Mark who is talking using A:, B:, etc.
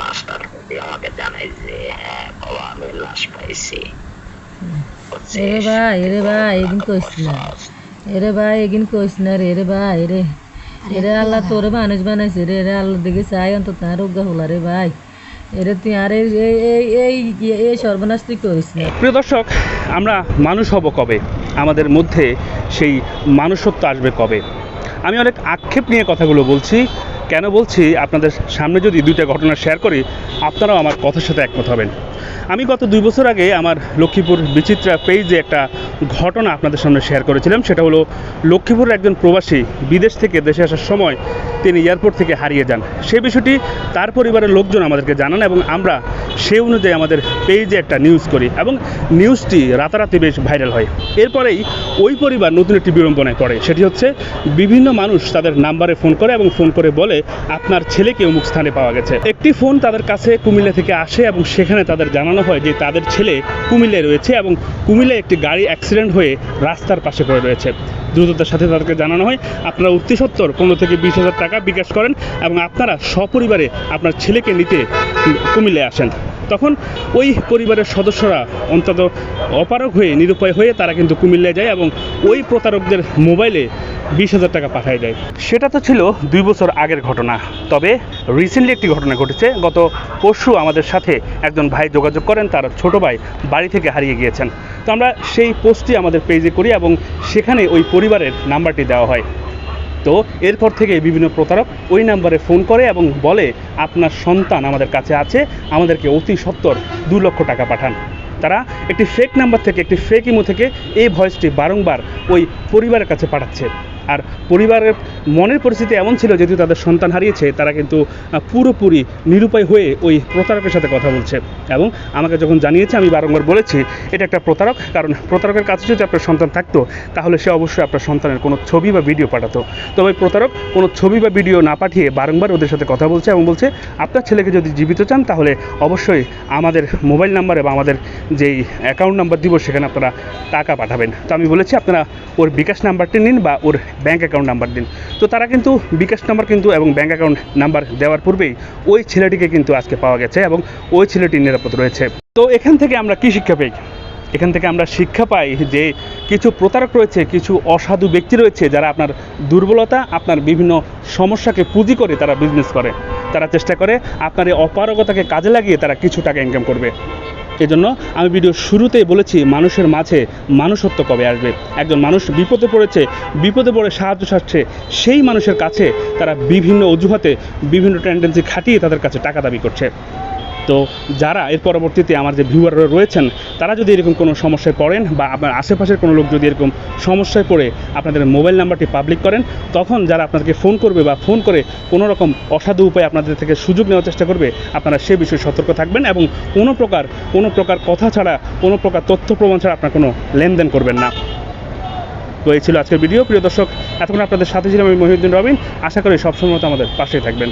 A: লাশটার আমাকে জানাই যে হ্যাঁ বাবা আমি লাশ পাইছি
B: এরে ভাই এরে ভাই এদিন কইস না এরে ভাই এদিন কইস না রে এরে ভাই রে এরে আল্লাহ তোরে মানুষ বানাইছে রে এরে আল্লাহ দিকে চাই অন্তত রোগা হলা রে ভাই এরে তুই আর এই এই এই এই এই সর্বনাশ তুই করিস না
C: প্রিয় দর্শক আমরা মানুষ হব কবে আমাদের মধ্যে সেই মানুষত্ব আসবে কবে আমি অনেক আক্ষেপ নিয়ে কথাগুলো বলছি কেন বলছি, আপনাদের সামনে যদি দুইটা ঘটনা শেয়ার করি, আপনারাও আমার কথার সাথে একমত হবেন। আমি গত দুই বছর আগে আমার লক্ষ্মীপুর বিচিত্রা পেজে একটা ঘটনা আপনাদের সামনে শেয়ার করেছিলাম। সেটা হলো, লক্ষ্মীপুরের একজন প্রবাসী বিদেশ থেকে দেশে আসার সময় তিনি এয়ারপোর্ট থেকে হারিয়ে যান। সেই বিষয়টি তার পরিবারের লোকজন আমাদেরকে জানান এবং আমরা সেই অনুযায়ী আমাদের পেজে একটা নিউজ করি এবং নিউজটি রাতারাতি বেশ ভাইরাল হয়। এরপরেই ওই পরিবার নতুন একটি বিড়ম্বনায় পড়ে। সেটি হচ্ছে বিভিন্ন মানুষ তাদের নাম্বারে ফোন করে এবং ফোন করে বলে, আপনার ছেলেকে অমুক স্থানে পাওয়া গেছে। একটি ফোন তাদের কাছে কুমিল্লা থেকে আসে এবং সেখানে তাদের জানানো হয় যে, তাদের ছেলে কুমিল্লায় রয়েছে এবং কুমিল্লায় একটি গাড়ি অ্যাক্সিডেন্ট হয়ে রাস্তার পাশে পড়ে রয়েছে। দ্রুততার সাথে তাদেরকে জানানো হয়, আপনারা অতি সত্তর পনেরো থেকে বিশ হাজার টাকা বিকাশ করেন এবং আপনারা সপরিবারে আপনার ছেলেকে নিতে কুমিল্লায় আসেন। তখন ওই পরিবারের সদস্যরা অন্তত অপারগ হয়ে, নিরুপায় হয়ে তারা কিন্তু কুমিল্লায় যায় এবং ওই প্রতারকদের মোবাইলে বিশ হাজার টাকা পাঠায় দেয়। সেটা তো ছিল দুই বছর আগের ঘটনা। তবে রিসেন্টলি একটি ঘটনা ঘটেছে। গত পরশু আমাদের সাথে একজন ভাই যোগাযোগ করেন, তার ছোট ভাই বাড়ি থেকে হারিয়ে গিয়েছেন। তো আমরা সেই পোস্টটি আমাদের পেজে করি এবং সেখানে ওই পরিবারের নাম্বারটি দেওয়া হয়। তো এরপর থেকে বিভিন্ন প্রতারক ওই নাম্বারে ফোন করে এবং বলে, আপনার সন্তান আমাদের কাছে আছে, আমাদেরকে অতি সত্তর দু লক্ষ টাকা পাঠান। তারা একটি ফেক নাম্বার থেকে, একটি ফেক ইমো থেকে এই ভয়েসটি বারংবার ওই পরিবারের কাছে পাঠাচ্ছে। আর পরিবারের মনের পরিস্থিতি এমন ছিল, যেহেতু তাদের সন্তান হারিয়েছে, তারা কিন্তু পুরোপুরি নিরুপায় হয়ে ওই প্রতারকের সাথে কথা বলছে। এবং আমাকে যখন জানিয়েছে, আমি বারংবার বলেছি, এটা একটা প্রতারক, কারণ প্রতারকের কাছে যদি আপনার সন্তান থাকতো, তাহলে সে অবশ্যই আপনার সন্তানের কোনো ছবি বা ভিডিও পাঠাতো। তবে প্রতারক কোনো ছবি বা ভিডিও না পাঠিয়ে বারংবার ওদের সাথে কথা বলছে এবং বলছে, আপনার ছেলেকে যদি জীবিত চান, তাহলে অবশ্যই আমাদের মোবাইল নাম্বারে বা আমাদের যেই অ্যাকাউন্ট নাম্বার দিব, সেখানে আপনারা টাকা পাঠাবেন। তো আমি বলেছি, আপনারা ওর বিকাশ নাম্বারটি নিন বা ওর ব্যাঙ্ক অ্যাকাউন্ট নাম্বার দিন। তো তারা কিন্তু বিকাশ নাম্বার কিন্তু এবং ব্যাঙ্ক অ্যাকাউন্ট নাম্বার দেওয়ার পূর্বেই ওই ছেলেটিকে কিন্তু আজকে পাওয়া গেছে এবং ওই ছেলেটি নিরাপদ রয়েছে। তো এখান থেকে আমরা কি শিক্ষা পাই এখান থেকে আমরা শিক্ষা পাই যে কিছু প্রতারক রয়েছে, কিছু অসাধু ব্যক্তি রয়েছে যারা আপনার দুর্বলতা, আপনার বিভিন্ন সমস্যাকে পুঁজি করে তারা বিজনেস করে। তারা চেষ্টা করে আপনার এই অপারগতাকে কাজে লাগিয়ে তারা কিছু টাকা ইনকাম করবে। এজন্য আমি ভিডিও শুরুতেই বলেছি, মানুষের মাঝে মানুষত্ব কবে আসবে? একজন মানুষ বিপদে পড়েছে, বিপদে পড়ে সাহায্য সারছে সেই মানুষের কাছে তারা বিভিন্ন অজুহাতে বিভিন্ন টেন্ডেন্সি খাটিয়ে তাদের কাছে টাকা দাবি করছে। তো যারা এর পরবর্তীতে আমার যে ভিউয়াররা রয়েছেন, তারা যদি এরকম কোনো সমস্যায় পড়েন বা আপনার আশেপাশের কোনো লোক যদি এরকম সমস্যায় পড়ে আপনাদের মোবাইল নাম্বারটি পাবলিক করেন, তখন যারা আপনাদেরকে ফোন করবে বা ফোন করে কোনো রকম অসাধু উপায়ে আপনাদের থেকে সুযোগ নেওয়ার চেষ্টা করবে, আপনারা সে বিষয়ে সতর্ক থাকবেন এবং কোনো প্রকার কোনো প্রকার কথা ছাড়া, কোনো প্রকার তথ্য প্রমাণ ছাড়া আপনার কোনো লেনদেন করবেন না। তো এই ছিল আজকের ভিডিও প্রিয় দর্শক, এতক্ষণ আপনাদের সাথে ছিলাম আমি মহিউদ্দিন রবিন। আশা করি সবসময় আমাদের পাশেই থাকবেন।